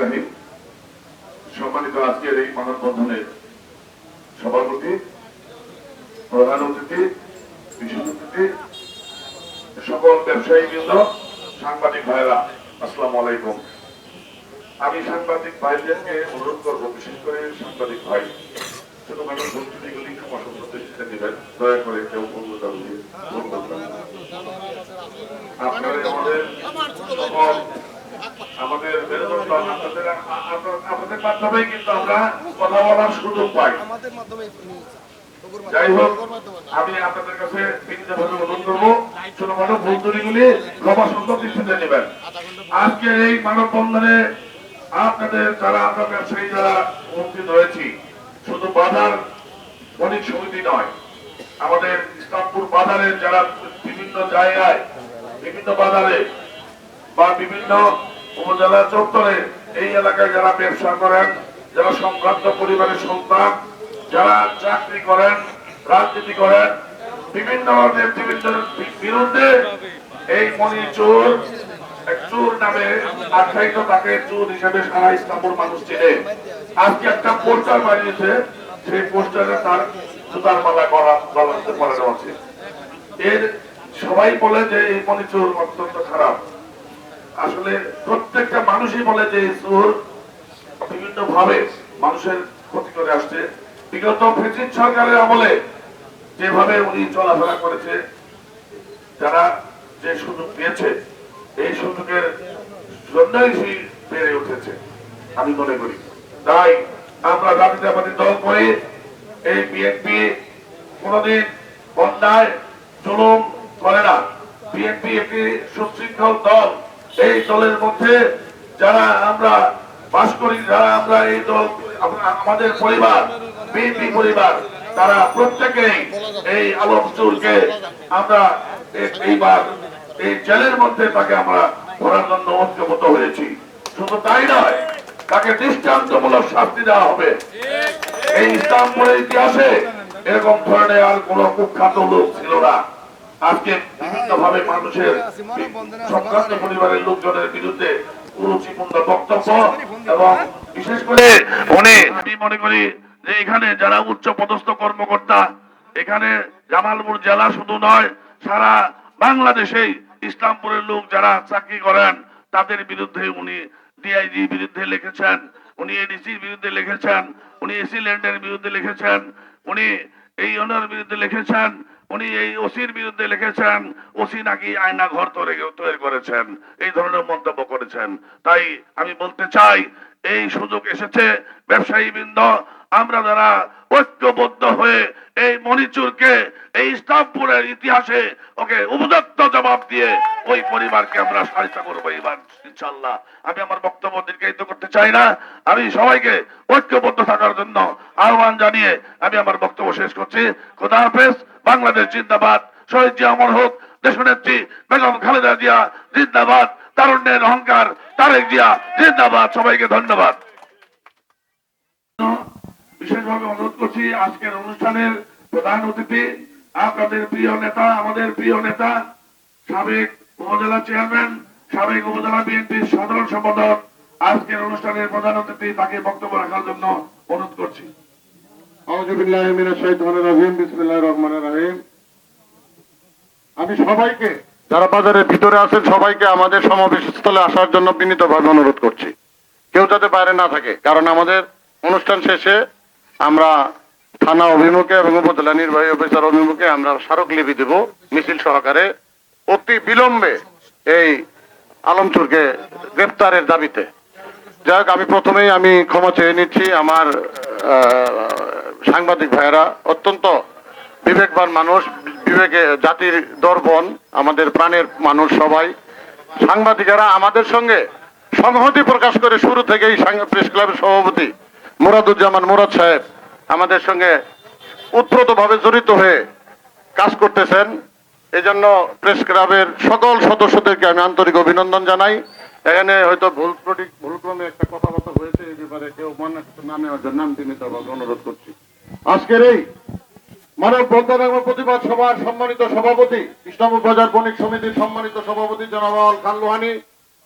রাহিম, সম্মানিত আজকের এই মানববন্ধনের সভাপতি, প্রধান অতিথি, বিশেষ অতিথি, সকল ব্যবসায়ী বৃন্দ সাংবাদিক ভাইরা আসসালামু আলাইকুম আমি সাংবাদিক ভাইদেরকে অনুরোধ করব, বিশেষ করে সাংবাদিক ভাই, ছোটখাটো। আপনারা আমাদের আমাদের মেরুদণ্ড আপনাদের আপনার- কিন্তু আমরা কথা বলার সুযোগ পাই। আমাদের মাধ্যমে যাই হোক আমি আপনাদের কাছে বিনীতভাবে অনুরোধ করব ছোটখাটো ভুল ত্রুটিগুলি ক্ষমা সুন্দর দৃষ্টিতে নেবেন। আজকের এই মানববন্ধনে আপনাদের যারা আমরা ব্যবসায়ী যারা উপস্থিত হয়েছি শুধু বাজার বণিক সমিতি নয় আমাদের ইসলামপুর বাজারের যারা বিভিন্ন জায়গায় বিভিন্ন বাজারে বা বিভিন্ন উপজেলা চত্বরে এই এলাকায় যারা ব্যবসা করেন, যারা সম্ভ্রান্ত পরিবারের সন্তান, যারা চাকরি করেন, রাজনীতি করেন, বিভিন্ন নেতৃবৃন্দের বিরুদ্ধে এই মনি চোর চোর নামে আখ্যায়িত তাকে চোর হিসেবে সারা ইসলামপুর মানুষ চিনে। আজকে একটা পোস্টার বানিয়েছে, সেই পোস্টারে তার জুতার মালা করা গলাতে পড়ানো এর সবাই বলে যে এই মনি চোর অত্যন্ত খারাপ। আসলে প্রত্যেকটা মানুষই বলে যে চোর বিভিন্ন ভাবে মানুষের ক্ষতি করে আসছে। বিগত ফেসিস সরকারের আমলে যেভাবে উনি চলাফেরা করেছে, যারা যে সুযোগ পেয়েছে, এই সুযোগের জন্যই সে বেড়ে উঠেছে, আমি মনে করি। তাই আমরা জাতীয়তাবাদী দল করে এই বিএনপি কোনদিন অন্যায়, জুলুম করে না। বিএনপি একটি সুশৃঙ্খল দল। এই দলের মধ্যে যারা আমরা বাস করি, যারা আমরা এই দল আমাদের পরিবার, বিএনপি পরিবার, তারা প্রত্যেকেই এই আলম চুরকে আমরা এইবার এই জেলের মধ্যে তাকে আমরা ধরার জন্য ঐক্যবদ্ধ হয়েছি। শুধু তাই নয়, তাকে দৃষ্টান্তমূলক শাস্তি দেওয়া হবে। এই ইসলামপুরের ইতিহাসে এরকম ধরনের আর কোন কুখ্যাত লোক ছিল না। আজকে বিভিন্ন ভাবে মানুষের সংক্রান্ত পরিবারের লোকজনের বিরুদ্ধে বিশেষ করে আমি মনে করি যে এখানে যারা কর্মকর্তা, এখানে জামালপুর জেলা শুধু নয়, সারা বাংলাদেশেই লোক যারা চাকরি করেন, তাদের বিরুদ্ধে উনি ডিআইজি বিরুদ্ধে লিখেছেন, উনি এডিসির বিরুদ্ধে লিখেছেন, উনি এসি ল্যান্ডের বিরুদ্ধে লিখেছেন, উনি এই ওনার বিরুদ্ধে লিখেছেন উনি এই ওসির বিরুদ্ধে লিখেছেন, ওসি নাকি আয়না ঘর তৈরি করেছেন, এই ধরনের মন্তব্য করেছেন। তাই আমি বলতে চাই এই সুযোগ এসেছে। ব্যবসায়ী বৃন্দ আমরা যারা ঐক্যবদ্ধ হয়ে এই মণিচুরকে, এই ইসলামপুরের ইতিহাসে ওকে উপযুক্ত জবাব দিয়ে ওই পরিবারকে আমরা সাহায্য করব এবার ইনশাল্লাহ আমি আমার বক্তব্য দীর্ঘায়িত করতে চাই না। আমি সবাইকে ঐক্যবদ্ধ থাকার জন্য আহ্বান জানিয়ে আমি আমার বক্তব্য শেষ করছি। খোদা হাফেজ, বাংলাদেশ জিন্দাবাদ। শহীদ জিয়া অমর হোক দেশনেত্রী বেগম খালেদা জিয়া জিন্দাবাদ। তারুণ্যের অহংকার, তারেক জিয়া, জিন্দাবাদ। সবাইকে ধন্যবাদ। বিশেষভাবে অনুরোধ করছি, আজকের অনুষ্ঠানের প্রধান অতিথি, আপনাদের প্রিয় নেতা, আমাদের প্রিয় নেতা, সাবেক উপজেলা চেয়ারম্যান, সাবেক উপজেলা বিএনপির সাধারণ সম্পাদক, আজকের অনুষ্ঠানের প্রধান অতিথি, তাকে বক্তব্য রাখার জন্য অনুরোধ করছি। আমি সবাইকে যারা বাজারের ভিতরে আছেন, সবাইকে আমাদের সমাবেশ স্থলে আসার জন্য বিনীতভাবে অনুরোধ করছি। কেউ যাতে বাইরে না থাকে, কারণ আমাদের অনুষ্ঠান শেষে আমরা থানা অভিমুখে এবং উপজেলা নির্বাহী অফিসার অভিমুখে আমরা স্মারকলিপি দেব মিছিল সহকারে। অতি বিলম্বে এই আলমচুরকে গ্রেপ্তারের দাবিতে। যাই হোক আমি প্রথমেই আমি ক্ষমা চেয়ে নিচ্ছি আমার সাংবাদিক ভাইয়েরা। অত্যন্ত বিবেকবান মানুষ বিবেকে জাতির দর্পণ, আমাদের প্রাণের মানুষ সবাই। সাংবাদিকেরা আমাদের সঙ্গে সংহতি প্রকাশ করে শুরু থেকেই প্রেস ক্লাবের সভাপতি মুরাদুজ্জামান মুরাদ সাহেব আমাদের সঙ্গে উৎপ্রতভাবে জড়িত হয়ে কাজ করতেছেন। এজন্য প্রেস ক্লাবের সকল সদস্যদেরকে আমি আন্তরিক অভিনন্দন জানাই। এখানে হয়তো ভুল ভুলক্রমে একটা কথাবার্তা হয়েছে, এই ব্যাপারে কেউ মনে না নেওয়ার জন্য আমি বিনীতভাবে অনুরোধ করছি। আজকের এই মানব বন্ধন এবং প্রতিবাদ সভার সম্মানিত সভাপতি ইসলামপুর বাজার বণিক সমিতির সম্মানিত সভাপতি জনাব আল খান লোহানি।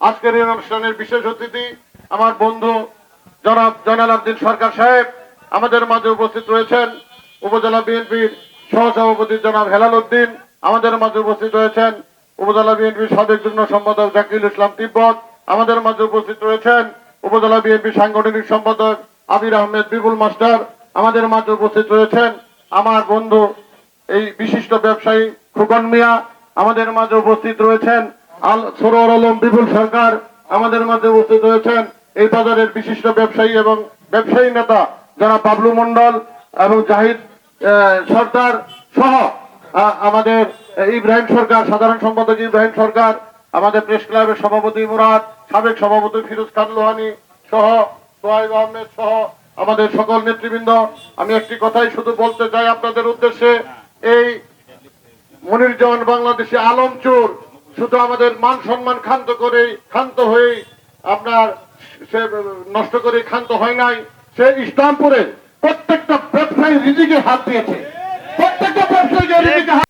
আজকের এই অনুষ্ঠানের বিশেষ অতিথি আমার বন্ধু জনাব জয়নাল আবদিন সরকার সাহেব। আমাদের মাঝে উপস্থিত রয়েছেন উপজেলা বিএনপির সহসভাপতি জনাব হেলাল উদ্দিন। আমাদের মাঝে উপস্থিত রয়েছেন উপজেলা বিএনপির সাবেক যুগ্ম সম্পাদক জাকিরুল ইসলাম তিব্বত। আমাদের মাঝে উপস্থিত রয়েছেন উপজেলা বিএনপি সাংগঠনিক সম্পাদক আবির আহমেদ বিপুল মাস্টার। আমাদের মাঝে উপস্থিত রয়েছেন আমার বন্ধু, এই বিশিষ্ট ব্যবসায়ী খুকন মিয়া আমাদের মাঝে উপস্থিত রয়েছেন। আল সরোয়ার আলম বিপুল সরকার আমাদের মাঝে উপস্থিত রয়েছেন। এই বাজারের বিশিষ্ট ব্যবসায়ী এবং ব্যবসায়ী নেতা যারা বাবলু মন্ডল এবং জাহিদ সর্দার সহ আমাদের ইব্রাহিম সরকার, সাধারণ সম্পাদক ইব্রাহিম সরকার, আমাদের প্রেস ক্লাবের সভাপতি মুরাদ, সাবেক সভাপতি ফিরোজ খান লোহানি সহ, সোহাইব আহমেদ সহ আমাদের সকল নেতৃবৃন্দ, আমি একটি কথাই শুধু বলতে চাই আপনাদের উদ্দেশ্যে, এই মনিরজন বাংলাদেশে আলমচোর শুধু আমাদের মান সম্মান ক্ষান্ত করে ক্ষান্ত হয়ে আপনার সে নষ্ট করে ক্ষান্ত হয় নাই, সে ইসলামপুরে প্রত্যেকটা ব্যবসায়ী রিজিকে হাত দিয়েছে। প্রত্যেকটা ব্যবসায়ীকে রিজিকে